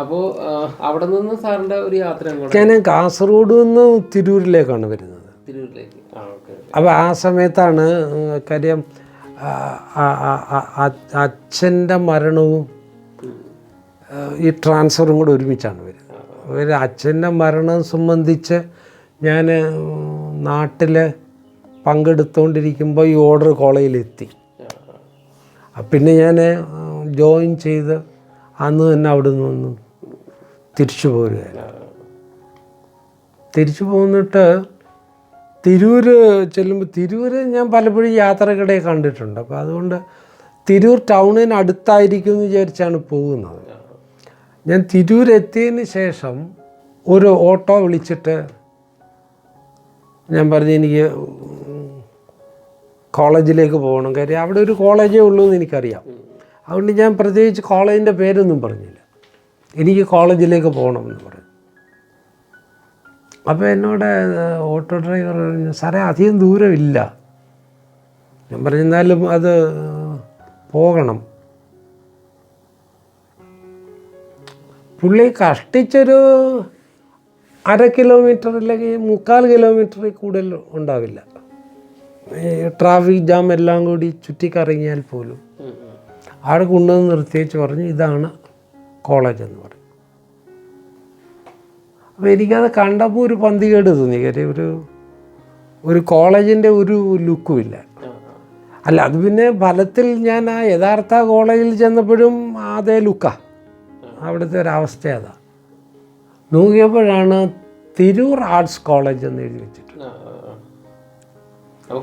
അപ്പോൾ അവിടെ നിന്ന് സാറിന്റെ ഒരു യാത്ര ഞാൻ കാസർഗോഡ് നിന്ന് തിരൂരിലേക്കാണ് വരുന്നത്. തിരൂരിലേക്ക്. അപ്പോൾ ആ സമയത്താണ് കാര്യം അച്ഛന്റെ മരണവും ഈ ട്രാൻസ്ഫറും കൂടെ ഒരുമിച്ചാണ് വരുന്നത്. ഒരു അച്ഛന്റെ മരണം സംബന്ധിച്ച് ഞാൻ നാട്ടിൽ പങ്കെടുത്തുകൊണ്ടിരിക്കുമ്പോൾ ഈ ഓർഡർ കോളേജിലെത്തി. പിന്നെ ഞാൻ ജോയിൻ ചെയ്ത് അന്ന് തന്നെ അവിടെ നിന്ന് തിരിച്ചു പോരുകയാണ്. തിരിച്ചു പോന്നിട്ട് തിരൂര് ചെല്ലുമ്പോൾ തിരൂര് ഞാൻ പലപ്പോഴും യാത്രക്കിടെ കണ്ടിട്ടുണ്ട്. അപ്പോൾ അതുകൊണ്ട് തിരൂർ ടൗണിന് അടുത്തായിരിക്കും എന്ന് വിചാരിച്ചാണ് പോകുന്നത്. ഞാൻ തിരൂർ എത്തിയതിന് ശേഷം ഒരു ഓട്ടോ വിളിച്ചിട്ട് ഞാൻ പറഞ്ഞു എനിക്ക് കോളേജിലേക്ക് പോകണം. കാര്യം അവിടെ ഒരു കോളേജേ ഉള്ളൂ എന്ന് എനിക്കറിയാം. അതുകൊണ്ട് ഞാൻ പ്രത്യേകിച്ച് കോളേജിന്റെ പേരൊന്നും പറഞ്ഞില്ല. എനിക്ക് കോളേജിലേക്ക് പോകണം എന്ന് പറഞ്ഞു അപ്പോൾ എന്നോട് ഓട്ടോ ഡ്രൈവർ പറഞ്ഞു സാറേ അധികം ദൂരമില്ല. ഞാൻ പറഞ്ഞിരുന്നാലും അത് പോകണം. പുള്ളി കഷ്ടിച്ചൊരു അര കിലോമീറ്റർ അല്ലെങ്കിൽ മുക്കാൽ കിലോമീറ്ററിൽ കൂടുതൽ ഉണ്ടാവില്ല. ട്രാഫിക് ജാം എല്ലാം കൂടി ചുറ്റിക്കറങ്ങിയാൽ പോലും. അവിടെ കൊണ്ടുവന്ന് നിർത്തിയേച്ച് പറഞ്ഞു ഇതാണ് കോളേജ് എന്ന് പറയും. അപ്പോൾ എനിക്കത് കണ്ടപ്പോൾ ഒരു പന്തികേട് തോന്നി. കാര്യം ഒരു ഒരു കോളേജിന്റെ ഒരു ലുക്കുമില്ല അല്ല അത് പിന്നെ ഫലത്തിൽ ഞാൻ ആ യഥാർത്ഥ കോളേജിൽ ചെന്നപ്പോഴും അതേ ലുക്കാ. അവിടുത്തെ ഒരവസ്ഥ അതാ. നോക്കിയപ്പോഴാണ് തിരൂർ ആർട്സ് കോളേജ് എന്ന് എഴുതി വെച്ചിട്ട്.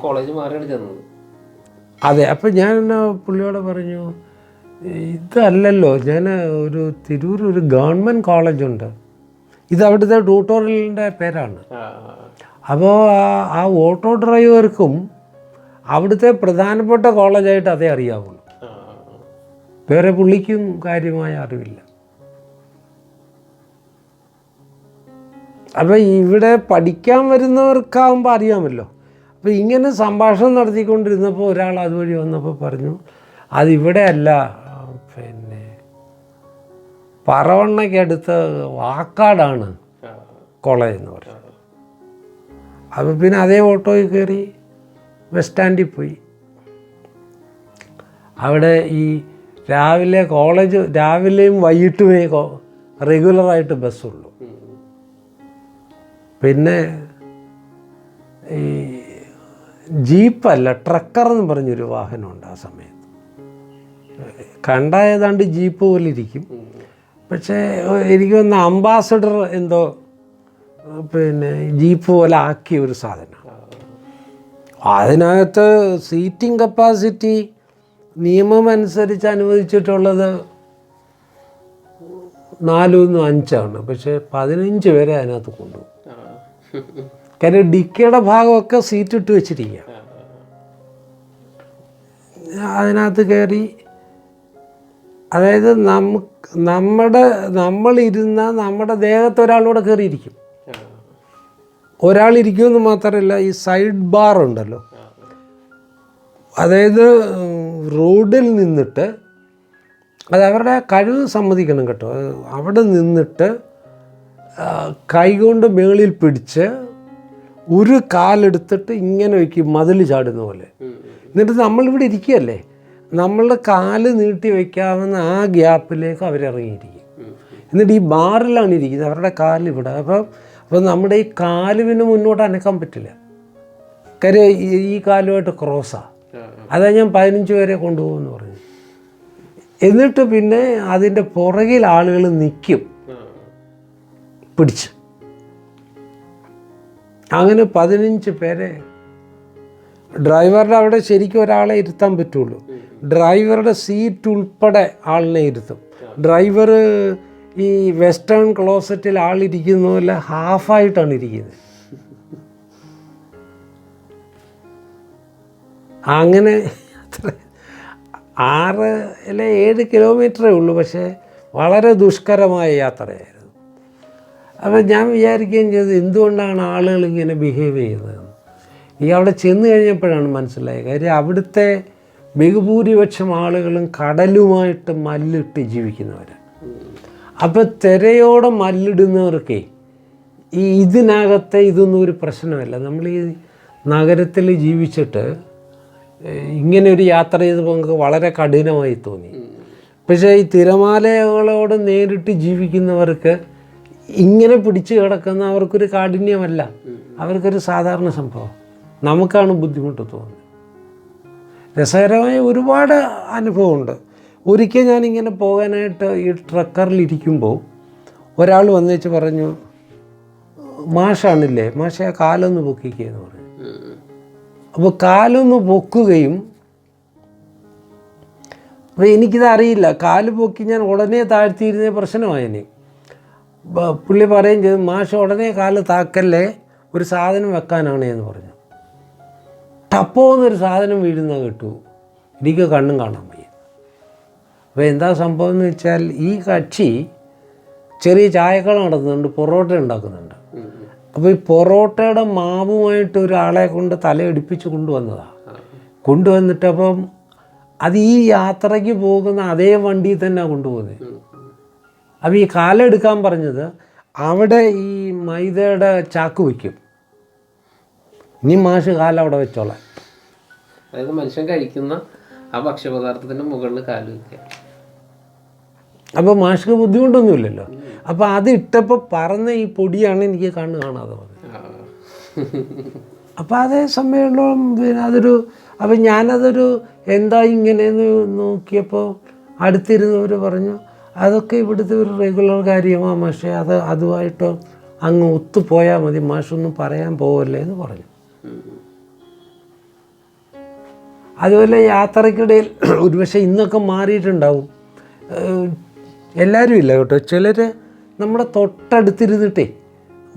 കോളേജ് മാറിയാണ് ചെന്നത്. അതെ അപ്പം ഞാൻ പുള്ളിയോട് പറഞ്ഞു ഇതല്ലല്ലോ. ഞാൻ ഒരു തിരൂർ ഒരു ഗവൺമെന്റ് കോളേജുണ്ട് ഇത് അവിടുത്തെ ട്യൂട്ടോറിയലിന്റെ പേരാണ്. അപ്പോൾ ആ ആ. ഓട്ടോ ഡ്രൈവർക്കും അവിടുത്തെ പ്രധാനപ്പെട്ട കോളേജായിട്ട് അതേ അറിയാവുള്ളൂ. വേറെ പുള്ളിക്കും കാര്യമായ അറിവില്ല. അപ്പം ഇവിടെ പഠിക്കാൻ വരുന്നവർക്കാവുമ്പോൾ അറിയാമല്ലോ. അപ്പോൾ ഇങ്ങനെ സംഭാഷണം നടത്തിക്കൊണ്ടിരുന്നപ്പോൾ ഒരാൾ അതുവഴി വന്നപ്പോൾ പറഞ്ഞു അതിവിടെ അല്ല പിന്നെ പറവണ്ണയ്ക്കടുത്ത് വാക്കാടാണ് കോളേജ് എന്ന് പറയുന്നത്. അപ്പോൾ പിന്നെ അതേ ഓട്ടോയിൽ കയറി ബസ് സ്റ്റാൻഡിൽ പോയി. അവിടെ ഈ രാവിലെ കോളേജ് രാവിലെയും വൈകിട്ടുമേ റെഗുലറായിട്ട് ബസ്സുള്ളൂ. പിന്നെ ഈ ജീപ്പല്ല ട്രക്കർ എന്ന് പറഞ്ഞൊരു വാഹനമുണ്ട് ആ സമയത്ത്. കണ്ട ഏതാണ്ട് ജീപ്പ് പോലെ ഇരിക്കും. പക്ഷേ എനിക്ക് വന്ന അംബാസഡർ എന്തോ പിന്നെ ജീപ്പ് പോലെ ആക്കിയ ഒരു സാധനം അതിനകത്ത് സീറ്റിംഗ് കപ്പാസിറ്റി നിയമം അനുസരിച്ച് അനുവദിച്ചിട്ടുള്ളത് നാലൊന്നും അഞ്ചാണ്. പക്ഷേ പതിനഞ്ച് പേരെ അതിനകത്ത് കൊണ്ടുപോകും. കാര്യം ഡിക്കയുടെ ഭാഗമൊക്കെ സീറ്റ് ഇട്ട് വെച്ചിരിക്കുക അതിനകത്ത് കയറി അതായത് നമുക്ക് നമ്മുടെ നമ്മളിരുന്ന നമ്മുടെ ദേഹത്ത് ഒരാളൂടെ കയറിയിരിക്കും. ഒരാളിരിക്കുമെന്ന് മാത്രമല്ല ഈ സൈഡ് ബാർ ഉണ്ടല്ലോ അതായത് റോഡിൽ നിന്നിട്ട് അത് അവരുടെ കഴിവ് സമ്മതിക്കണം കേട്ടോ അവിടെ നിന്നിട്ട് കൈകൊണ്ട് മേളിൽ പിടിച്ച് ഒരു കാലെടുത്തിട്ട് ഇങ്ങനെ വയ്ക്കും മതിൽ ചാടുന്ന പോലെ. എന്നിട്ട് നമ്മളിവിടെ ഇരിക്കുകയല്ലേ നമ്മളുടെ കാൽ നീട്ടി വയ്ക്കാവുന്ന ആ ഗ്യാപ്പിലേക്ക് അവരിറങ്ങിയിരിക്കും. എന്നിട്ട് ഈ ബാറിലാണ് ഇരിക്കുന്നത്. അവരുടെ കാലിവിടെ ഇവിടെ. അപ്പം അപ്പം നമ്മുടെ ഈ കാലുവിന് മുന്നോട്ട് അനക്കാൻ പറ്റില്ല. കാര്യം ഈ- കാലുമായിട്ട് ക്രോസാണ് ആ, അതാ ഞാൻ പതിനഞ്ച് പേരെ കൊണ്ടുപോകുമെന്ന് പറഞ്ഞു. എന്നിട്ട് പിന്നെ അതിന്റെ പുറകിൽ ആളുകൾ നിൽക്കും. പിടിച്ച്. അങ്ങനെ പതിനഞ്ച് പേരെ ഡ്രൈവറുടെ അവിടെ ശരിക്കും ഒരാളെ ഇരുത്താൻ പറ്റുള്ളൂ. ഡ്രൈവറുടെ സീറ്റ് ഉൾപ്പെടെ ആളിനെ ഇരുത്തും. ഡ്രൈവർ ഈ വെസ്റ്റേൺ ക്ലോസറ്റിൽ ആളിരിക്കുന്ന പോലെ ഹാഫായിട്ടാണ് ഇരിക്കുന്നത്. അങ്ങനെ ആറ് അല്ലെ ഏഴ് കിലോമീറ്ററേ ഉള്ളൂ പക്ഷേ വളരെ ദുഷ്കരമായ യാത്രയായിരുന്നു. അപ്പോൾ ഞാൻ വിചാരിക്കുകയും ചെയ്തു എന്തുകൊണ്ടാണ് ആളുകൾ ഇങ്ങനെ ബിഹേവ് ചെയ്യുന്നത്? ഈ അവിടെ ചെന്ന് കഴിഞ്ഞപ്പോഴാണ് മനസ്സിലായത്. കാര്യം അവിടുത്തെ ബഹുഭൂരിപക്ഷം ആളുകളും കടലുമായിട്ട് മല്ലിട്ട് ജീവിക്കുന്നവരാണ് അപ്പോൾ തിരയോടെ മല്ലിടുന്നവർക്കേ ഈ ഇതിനകത്തെ ഇതൊന്നും ഒരു പ്രശ്നമല്ല. നമ്മൾ ഈ നഗരത്തിൽ ജീവിച്ചിട്ട് ഇങ്ങനെ ഒരു യാത്ര ചെയ്തപ്പോൾ നമുക്ക് വളരെ കഠിനമായി തോന്നി. പക്ഷേ ഈ തിരമാലകളോട് നേരിട്ട് ജീവിക്കുന്നവർക്ക് ഇങ്ങനെ പിടിച്ചു കിടക്കുന്ന അവർക്കൊരു കാഠിന്യമല്ല. അവർക്കൊരു സാധാരണ സംഭവം. നമുക്കാണ് ബുദ്ധിമുട്ട് തോന്നുന്നത്. രസകരമായ ഒരുപാട് അനുഭവമുണ്ട്. ഒരിക്കൽ ഞാനിങ്ങനെ പോകാനായിട്ട് ഈ ട്രക്കറിലിരിക്കുമ്പോൾ ഒരാൾ വന്നേച്ച് പറഞ്ഞു മാഷാണില്ലേ മാഷ ആ കാലൊന്ന് പൊക്കിക്കുകയെന്ന് പറഞ്ഞു. അപ്പോൾ കാലൊന്ന് പൊക്കുകയും അപ്പോൾ എനിക്കിത് അറിയില്ല. കാൽ പൊക്കി ഞാൻ ഉടനെ താഴ്ത്തിയിരുന്ന പ്രശ്നമായതിന് പുള്ളി പറയുകയും ചെയ്തു മാഷ ഉടനെ കാൽ താക്കല്ലേ ഒരു സാധനം വെക്കാനാണ് എന്ന് പറഞ്ഞു. ടപ്പോ എന്നൊരു സാധനം വീഴുന്ന കേട്ടു. എനിക്ക് കണ്ണും കാണാൻ വയ്യ. അപ്പോൾ എന്താ സംഭവം എന്ന് വെച്ചാൽ ഈ കക്ഷി ചെറിയ ചായക്കട നടത്തുന്നുണ്ട് പൊറോട്ട ഉണ്ടാക്കുന്നുണ്ട്. അപ്പോൾ ഈ പൊറോട്ടയുടെ മാവുമായിട്ട് ഒരാളെ കൊണ്ട് തലയിടിപ്പിച്ച് കൊണ്ടുവന്നതാണ് കൊണ്ടുവന്നിട്ട് അപ്പം അത് ഈ യാത്രയ്ക്ക് പോകുന്ന അതേ വണ്ടിയിൽ തന്നെ കൊണ്ടുപോകുന്നത് അപ്പം ഈ കാലെടുക്കാൻ പറഞ്ഞത് അവിടെ ഈ മൈദയുടെ ചാക്ക് വയ്ക്കും ഇനി മാഷ് കാലം അവിടെ വെച്ചോളാം. അതായത് മനുഷ്യൻ കഴിക്കുന്ന ആ ഭക്ഷ്യപദാർത്ഥത്തിന്റെ മുകളിൽ കാൽ വയ്ക്കുക അപ്പോൾ മാഷ്ക്ക് ബുദ്ധിമുട്ടൊന്നുമില്ലല്ലോ. അപ്പോൾ അത് ഇട്ടപ്പോൾ പറഞ്ഞ ഈ പൊടിയാണ് എനിക്ക് കണ്ണ് കാണാതെ വന്നത്. അപ്പോൾ അതേ സമയമുള്ള പിന്നെ അതൊരു അപ്പം ഞാനതൊരു എന്താ ഇങ്ങനെയെന്ന് നോക്കിയപ്പോൾ അടുത്തിരുന്നവർ പറഞ്ഞു അതൊക്കെ ഇവിടുത്തെ ഒരു റെഗുലർ കാര്യമാണ് പക്ഷേ അത് അതുമായിട്ട് അങ്ങ് ഒത്തുപോയാൽ മതി മാഷൊന്നും പറയാൻ പോവല്ലേ എന്ന് പറഞ്ഞു. അതുപോലെ യാത്രക്കിടയിൽ ഒരുപക്ഷെ ഇന്നൊക്കെ മാറിയിട്ടുണ്ടാവും. എല്ലാവരും ഇല്ല കേട്ടോ. ചിലർ നമ്മുടെ തൊട്ടടുത്തിരുന്നിട്ടേ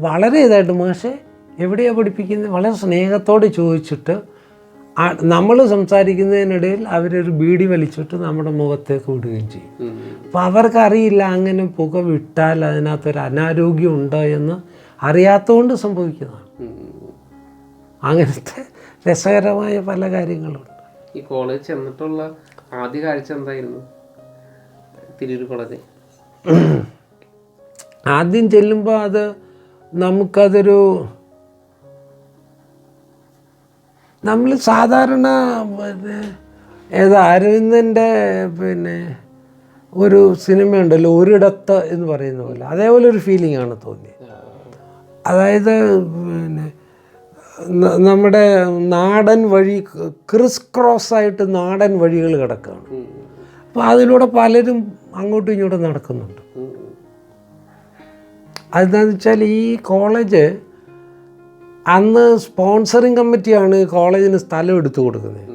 വളരെ ഇതായിട്ട് മാഷെ എവിടെയാണ് പഠിപ്പിക്കുന്നത്? വളരെ സ്നേഹത്തോടെ ചോദിച്ചിട്ട് നമ്മൾ സംസാരിക്കുന്നതിനിടയിൽ അവരൊരു ബീഡി വലിച്ചിട്ട് നമ്മുടെ മുഖത്തേക്ക് വിടുകയും ചെയ്യും. അപ്പോൾ അവർക്കറിയില്ല അങ്ങനെ പുക വിട്ടാൽ അതിനകത്തൊരു അനാരോഗ്യം ഉണ്ടോ എന്ന് അറിയാത്തതുകൊണ്ട് സംഭവിക്കുന്നതാണ്. അങ്ങനത്തെ രസകരമായ പല കാര്യങ്ങളുണ്ട് ഈ കോളേജ് ചെന്നിട്ടുള്ള ആദ്യ കാഴ്ച എന്തായിരുന്നു? തിരൂർ കോളേജ് ആദ്യം ചെല്ലുമ്പോൾ അത് നമുക്കതൊരു നമ്മൾ സാധാരണ പിന്നെ ഏതാ അരവിന്ദന്റെ പിന്നെ ഒരു സിനിമയുണ്ടല്ലോ ഒരിടത്ത് എന്ന് പറയുന്ന പോലെ. അതേപോലെ ഒരു ഫീലിംഗ് ആണ് തോന്നിയത്. അതായത് പിന്നെ നമ്മുടെ നാടൻ വഴി ക്രിസ് ക്രോസ് ആയിട്ട് നാടൻ വഴികൾ കിടക്കുകയാണ് അപ്പോൾ അതിലൂടെ പലരും അങ്ങോട്ടും ഇങ്ങോട്ടും നടക്കുന്നുണ്ട്. അതെന്താണെന്ന് വെച്ചാൽ ഈ കോളേജ് അന്ന് സ്പോൺസറിങ് കമ്മിറ്റിയാണ് കോളേജിന് സ്ഥലം എടുത്തു കൊടുക്കുന്നത്.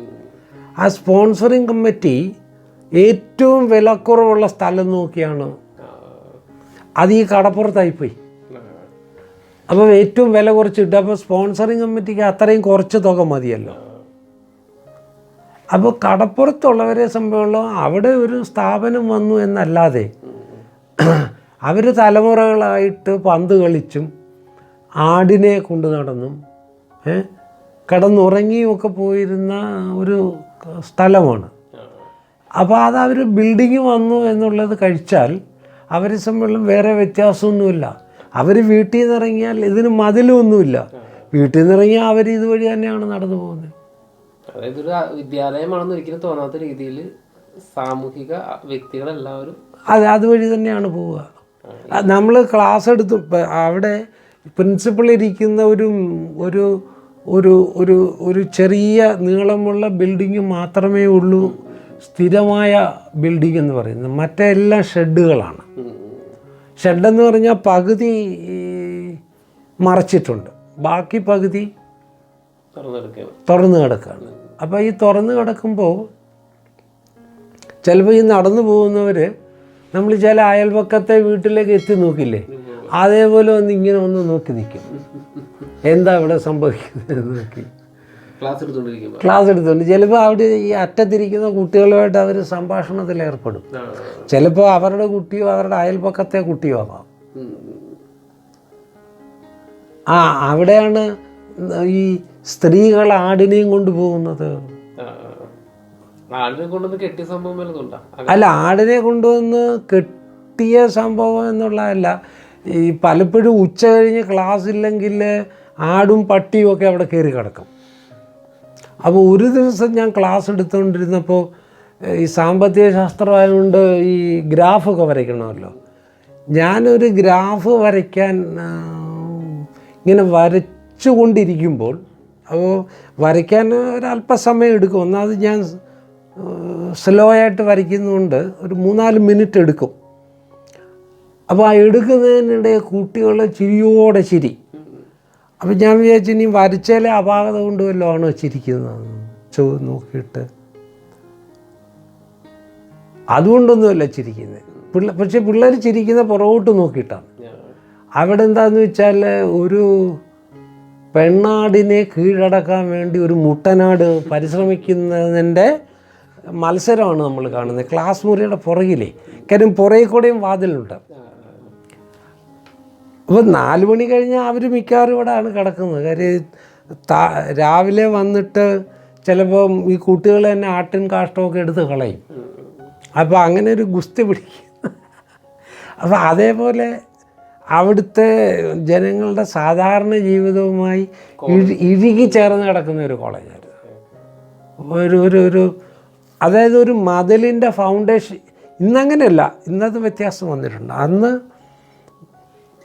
ആ സ്പോൺസറിങ് കമ്മിറ്റി ഏറ്റവും വിലക്കുറവുള്ള സ്ഥലം നോക്കിയാണ് അത് ഈ കടപ്പുറത്തായിപ്പോയി. അപ്പോൾ ഏറ്റവും വില കുറച്ചിട്ട് അപ്പോൾ സ്പോൺസറിങ് കമ്മിറ്റിക്ക് അത്രയും കുറച്ച് തുക മതിയല്ലോ. അപ്പോൾ കടപ്പുറത്തുള്ളവരെ സംബന്ധിച്ചുള്ള അവിടെ ഒരു സ്ഥാപനം വന്നു എന്നല്ലാതെ അവർ തലമുറകളായിട്ട് പന്ത് കളിച്ചും ആടിനെ കൊണ്ടു നടന്നും ഏ, കിടന്നുറങ്ങിയും ഒക്കെ പോയിരുന്ന ഒരു സ്ഥലമാണ്. അപ്പോൾ അത് അവർ ബിൽഡിങ് വന്നു എന്നുള്ളത് കഴിച്ചാൽ അവരെ സംബന്ധിച്ചും വേറെ വ്യത്യാസമൊന്നുമില്ല. അവർ വീട്ടിൽ നിന്ന് ഇറങ്ങിയാൽ ഇതിന് മതിലൊന്നുമില്ല. വീട്ടിൽ നിന്ന് ഇറങ്ങിയാൽ അവർ ഇതുവഴി തന്നെയാണ് നടന്നു പോകുന്നത്. അതായത് ഒരു വിദ്യാലയമാണെന്ന് ഒരിക്കലും തോന്നാത്ത രീതിയിൽ സാമൂഹിക വ്യക്തികളെല്ലാവരും അത് അതുവഴി തന്നെയാണ് പോവുക. നമ്മൾ ക്ലാസ് എടുത്തു അവിടെ പ്രിൻസിപ്പൾ ഇരിക്കുന്ന ഒരു ഒരു ഒരു ഒരു ഒരു ചെറിയ നീളമുള്ള ബിൽഡിങ് മാത്രമേ ഉള്ളൂ. സ്ഥിരമായ ബിൽഡിംഗ് എന്ന് പറയുന്നത്. മറ്റെല്ലാം ഷെഡുകളാണ്. ഷെഡെന്ന് പറഞ്ഞാൽ പകുതി മറച്ചിട്ടുണ്ട്. ബാക്കി പകുതി തുറന്നു കിടക്കുകയാണ്. അപ്പോൾ ഈ തുറന്നു കിടക്കുമ്പോൾ ചിലപ്പോൾ ഈ നടന്നു പോകുന്നവർ നമ്മൾ ചില അയൽപക്കത്തെ വീട്ടിലേക്ക് എത്തി നോക്കില്ലേ? അതേപോലെ ഒന്ന് ഇങ്ങനെ ഒന്ന് നോക്കി നിൽക്കും എന്താ ഇവിടെ സംഭവിക്കുന്നത് നോക്കി. ക്ലാസ് എടുത്തുകൊണ്ട് ചിലപ്പോൾ അവിടെ ഈ അറ്റത്തിരിക്കുന്ന കുട്ടികളുമായിട്ട് അവർ സംഭാഷണത്തിൽ ഏർപ്പെടും. ചിലപ്പോൾ അവരുടെ കുട്ടിയോ അവരുടെ അയൽപക്കത്തെ കുട്ടിയോ ആവാം. ആ അവിടെയാണ് ഈ സ്ത്രീകൾ ആടിനെയും കൊണ്ടുപോകുന്നത് അല്ല ആടിനെ കൊണ്ടുവന്ന് കെട്ടിയ സംഭവം എന്നുള്ളതല്ല. ഈ പലപ്പോഴും ഉച്ച കഴിഞ്ഞ് ക്ലാസ് ഇല്ലെങ്കിൽ ആടും പട്ടിയും ഒക്കെ അവിടെ കയറി കിടക്കും. അപ്പോൾ ഒരു ദിവസം ഞാൻ ക്ലാസ് എടുത്തുകൊണ്ടിരുന്നപ്പോൾ ഈ സാമ്പത്തിക ശാസ്ത്രമായതുകൊണ്ട് ഈ ഗ്രാഫൊക്കെ വരയ്ക്കണമല്ലോ. ഞാനൊരു ഗ്രാഫ് വരയ്ക്കാൻ ഇങ്ങനെ വരച്ചുകൊണ്ടിരിക്കുമ്പോൾ അപ്പോൾ വരയ്ക്കാൻ ഒരല്പസമയം എടുക്കും. ഒന്നാമത് ഞാൻ സ്ലോ ആയിട്ട് വരയ്ക്കുന്നതുകൊണ്ട് ഒരു മൂന്നാൽ മിനിറ്റ് എടുക്കും. അപ്പോൾ ആ എടുക്കുന്നതിനിടെ കുട്ടികളെ ചിരിയോടെ ചിരി. അപ്പം ഞാൻ വിചാരിച്ചു ഇനി വരച്ചാലെ അപാകത കൊണ്ട് വല്ലതും വെച്ചിരിക്കുന്നതെന്ന് ചിരിക്കുന്നത് ചോ നോക്കിയിട്ട്. അതുകൊണ്ടൊന്നുമല്ല ചിരിക്കുന്നത്. പിള്ള പക്ഷെ പിള്ളേർ ചിരിക്കുന്ന പുറകോട്ട് നോക്കിയിട്ടാണ്. അവിടെ എന്താന്ന് വെച്ചാൽ ഒരു പെണ്ണാടിനെ കീഴടക്കാൻ വേണ്ടി ഒരു മുട്ടനാട് പരിശ്രമിക്കുന്നതിന്റെ മത്സരമാണ് നമ്മൾ കാണുന്നത്. ക്ലാസ് മുറിയുടെ പുറകിലേ. കാര്യം പുറകെ കൂടെയും വാതിലുണ്ട്. അപ്പോൾ നാല് മണി കഴിഞ്ഞാൽ അവർ മിക്കവാറും ഇവിടെയാണ് കിടക്കുന്നത്. കാര്യം താ- രാവിലെ വന്നിട്ട് ചിലപ്പം ഈ കുട്ടികൾ തന്നെ ആട്ടിൻ കാഷ്ടമൊക്കെ എടുത്ത് കളയും. അപ്പോൾ അങ്ങനെ ഒരു ഗുസ്തി പിടിക്കും. അപ്പോൾ അതേപോലെ അവിടുത്തെ ജനങ്ങളുടെ സാധാരണ ജീവിതവുമായി ഇഴി ഇഴുകി ചേർന്ന് കിടക്കുന്ന ഒരു കോളേജായിരുന്നു. ഒരു ഒരു ഒരു അതായത് ഒരു മതിലിന്റെ ഫൗണ്ടേഷൻ ഇന്നങ്ങനെയല്ല ഇന്നത് വ്യത്യാസം വന്നിട്ടുണ്ട്. അന്ന്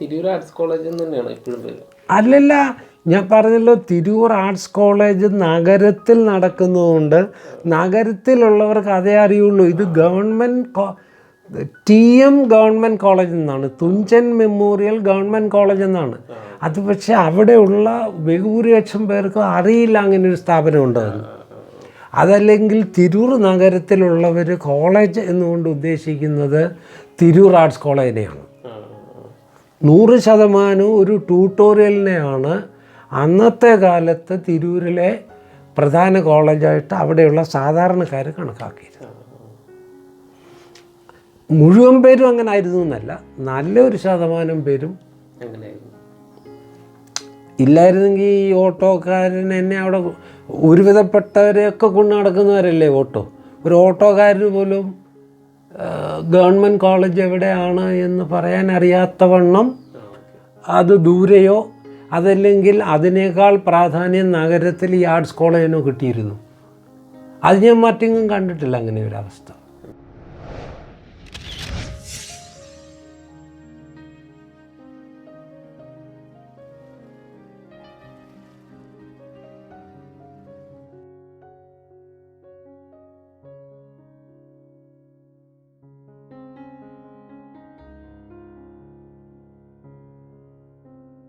തിരൂർ ആർട്സ് കോളേജിൽ തന്നെയാണ് ഇപ്പോഴും അല്ലല്ല ഞാൻ പറഞ്ഞല്ലോ തിരൂർ ആർട്സ് കോളേജ് നഗരത്തിൽ നടക്കുന്നതുകൊണ്ട് നഗരത്തിലുള്ളവർക്ക് അതേ അറിയുള്ളൂ. ഇത് government T M government college എന്നാണ് തുഞ്ചൻ മെമ്മോറിയൽ ഗവൺമെന്റ് കോളേജ് എന്നാണ് അത് പക്ഷേ അവിടെയുള്ള ബഹുഭൂരിപക്ഷം പേർക്ക് അറിയില്ല അങ്ങനെ ഒരു സ്ഥാപനം ഉണ്ടെന്ന്. അതല്ലെങ്കിൽ തിരൂർ നഗരത്തിലുള്ളവർ കോളേജ് എന്നുകൊണ്ട് ഉദ്ദേശിക്കുന്നത് തിരൂർ ആർട്സ് കോളേജിനെയാണ്. നൂറ് ശതമാനവും ഒരു ട്യൂട്ടോറിയലിനെയാണ് അന്നത്തെ കാലത്ത് തിരൂരിലെ പ്രധാന കോളേജായിട്ട് അവിടെയുള്ള സാധാരണക്കാർ കണക്കാക്കിയിരുന്നത് മുഴുവൻ പേരും അങ്ങനെ ആയിരുന്നു എന്നല്ല നല്ലൊരു ശതമാനം പേരും ഇല്ലായിരുന്നെങ്കിൽ ഈ ഓട്ടോക്കാരൻ എന്നെ അവിടെ ഒരുവിധപ്പെട്ടവരെയൊക്കെ കൊണ്ട് നടക്കുന്നവരല്ലേ ഓട്ടോ? ഒരു ഓട്ടോക്കാരന് പോലും ഗവൺമെന്റ് കോളേജ് എവിടെയാണ് എന്ന് പറയാൻ അറിയാത്തവണ്ണം അത് ദൂരെയോ അതല്ലെങ്കിൽ അതിനേക്കാൾ പ്രാധാന്യം നഗരത്തിൽ ഈ ആർട്സ് കോളേജിനോ കിട്ടിയിരുന്നു. അത് ഞാൻ മറ്റെങ്ങും കണ്ടിട്ടില്ല അങ്ങനെ ഒരു അവസ്ഥ.